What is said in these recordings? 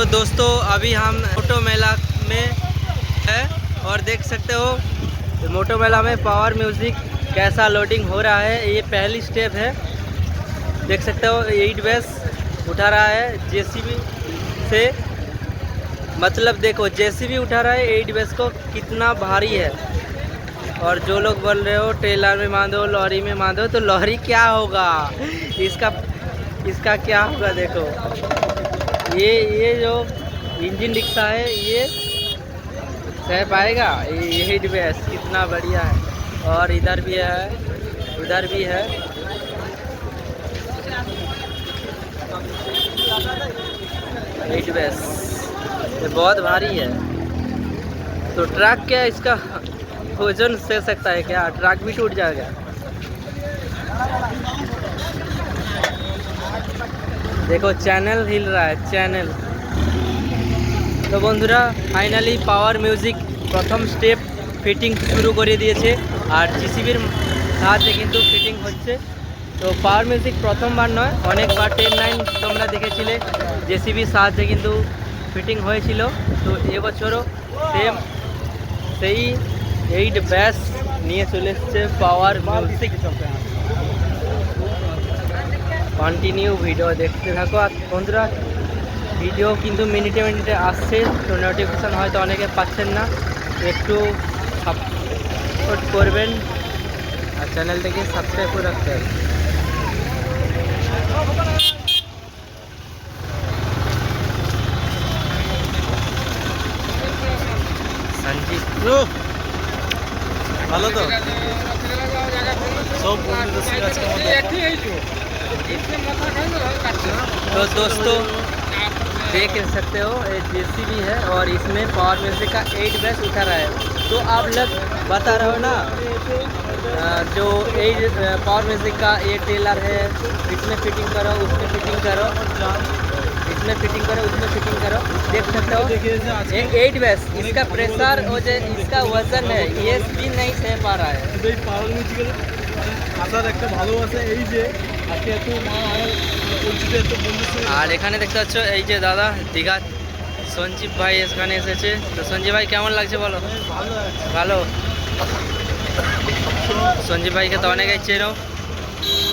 तो दोस्तों, अभी हम मोटो मेला में है और देख सकते हो, मोटो मेला में पावर म्यूज़िक कैसा लोडिंग हो रहा है, ये पहली स्टेप है। देख सकते हो एट बेस उठा रहा है जेसीबी से। मतलब देखो जेसीबी उठा रहा है एट बेस को कितना भारी है। और जो लोग बोल रहे हो ट्रेलर में बांधो लॉरी में बांधो तो लॉरी क्या होगा? इसका इसका क्या होगा, देखो। ये ये जो इंजन रिक्शा है, ये सह पाएगा। ये हिट बेस कितना बढ़िया है। और इधर भी है, उधर भी है। ये बहुत भारी है। तो ट्रक क्या इसका वज़न सह सकता है क्या? ट्रक भी टूट जाएगा। দেখো চ্যানেল হিল रहा है চ্যানেল তো বন্ধুরা ফাইনালি পাওয়ার মিউজিক প্রথম স্টেপ ফিটিং শুরু করে দিয়েছে আর জিসিবির সাহায্যে কিন্তু ফিটিং হচ্ছে তো পাওয়ার মিউজিক প্রথমবার নয় অনেকবার টেন নাইন তোমরা দেখেছিলে জেসিবির সাহায্যে কিন্তু ফিটিং হয়েছিল তো এবছরও সেম সেই এইট ব্যাস নিয়ে চলে এসছে পাওয়ার মিউজিক কন্টিনিউ ভিডিও দেখতে থাকো। আর বন্ধুরা ভিডিও কিন্তু মিনিটে মিনিটে আসছে, তো নোটিফিকেশান হয়তো অনেকে পাচ্ছেন না। একটু সাপোর্ট করবেন আর চ্যানেলটাকে সাবস্ক্রাইব করে রাখতে হবে। ভালো তো? সব বন্ধুদের আজকে तो दोस्तों, देख सकते हो जे भी है और इसमें पावर म्यूज़िक का एट बैच उठा रहा है। तो आप लोग बता रहे हो ना जो एट पावर म्यूज़िक का ये टेलर है, इसमें फिटिंग करो, उसमें फिटिंग करो। इसमें फिटिंग करो, उसमें फिटिंग करो। देख सकते हो एक एट बैस इसका प्रेशर और जो इसका वज़न है, ये भी नहीं सह पा रहा है। আর এখানে দেখতে পাচ্ছ এই যে দাদা, দীঘা। সঞ্জীব ভাই এখানে এসেছে। তো সঞ্জীব ভাই, কেমন লাগছে বলো? ভালো। সঞ্জীব ভাইকে তো অনেকেই চেনো।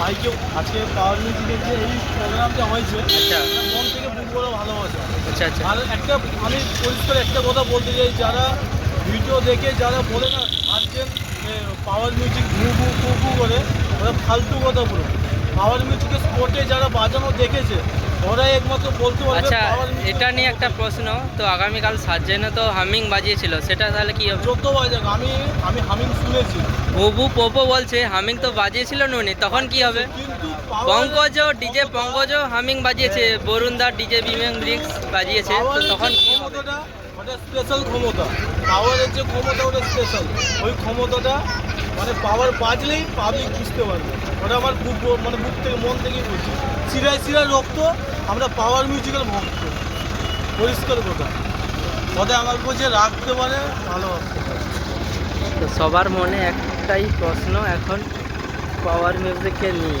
ভাইকেও আজকে পাওয়ার এই প্রোগ্রামটা হয়েছে আচ্ছা মন থেকে বুক ভালোবাসা আচ্ছা। আচ্ছা। একটা আমি পরিষ্কার একটা কথা বলতে চাই যারা ভিডিও দেখে যারা বলে না আজকে পাওয়ার মিউজিক ঘু করে ওরা ফালতু কথা বলে পাওয়ার মিউজিকের স্পটে যারা বাজানো দেখেছে ওরাই একমাত্র বলতে পারবে আচ্ছা এটা নিয়ে একটা প্রশ্ন তো আগামীকাল সার্জেনে তো হামিং বাজিয়েছিল সেটা তাহলে কি হবে? চোদ্দ বাজাক আমি আমি হামিং শুনেছি। বুবু পোপো বলছে হামিং তো বাজিয়েছিল নুনি তখন কি হবে? কিন্তু পঙ্কজ ডিজে পঙ্কজ হামিং বাজিয়েছে বরুণদার ডিজে বিমেং ব্রিক্স বাজিয়েছে তো তখন কি ক্ষমতাটা ওটা স্পেশাল ক্ষমতা। পাওয়ারের যে ক্ষমতা ওটা স্পেশাল ওই ক্ষমতাটা মানে পাওয়ার বাজলেই পাবলিক বুঝতে পারবে। ওটা আমার বুক মানে বুক থেকে, মন থেকেই বলছি চিরায় চিরায় রক্ত, আমরা পাওয়ার মিউজিক্যাল ভক্ত। পরিষ্কার কথা। ওদের আমার বুঝে রাখতে পারে, ভালো সবার মনে একটাই প্রশ্ন, এখন পাওয়ার মিউজিককে নিয়ে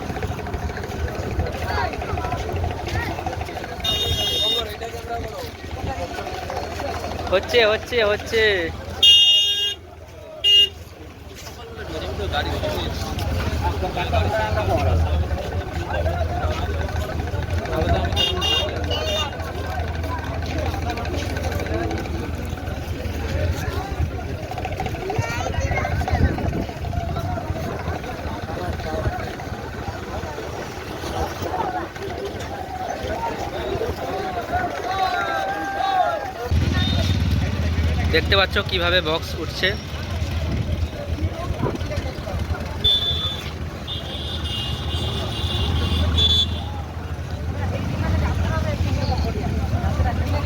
হচ্ছে হচ্ছে হচ্ছে। গাড়ি দেখতে পাচ্ছ কীভাবে বক্স উঠছে?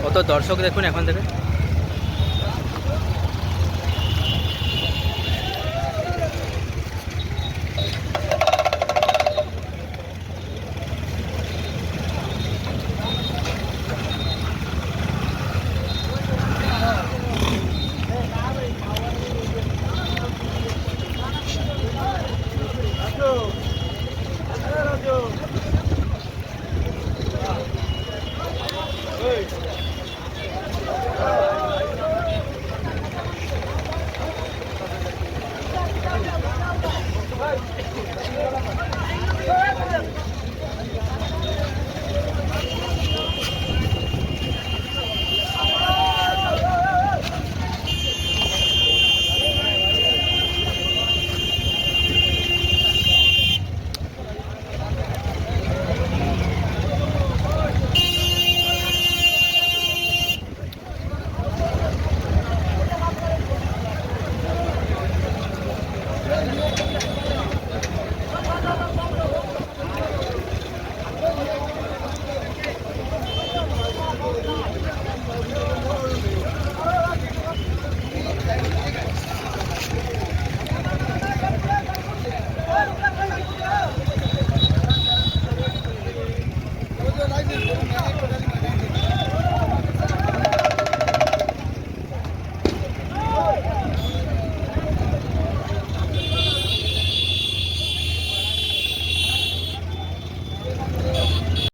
কত দর্শক দেখুন এখন থেকে।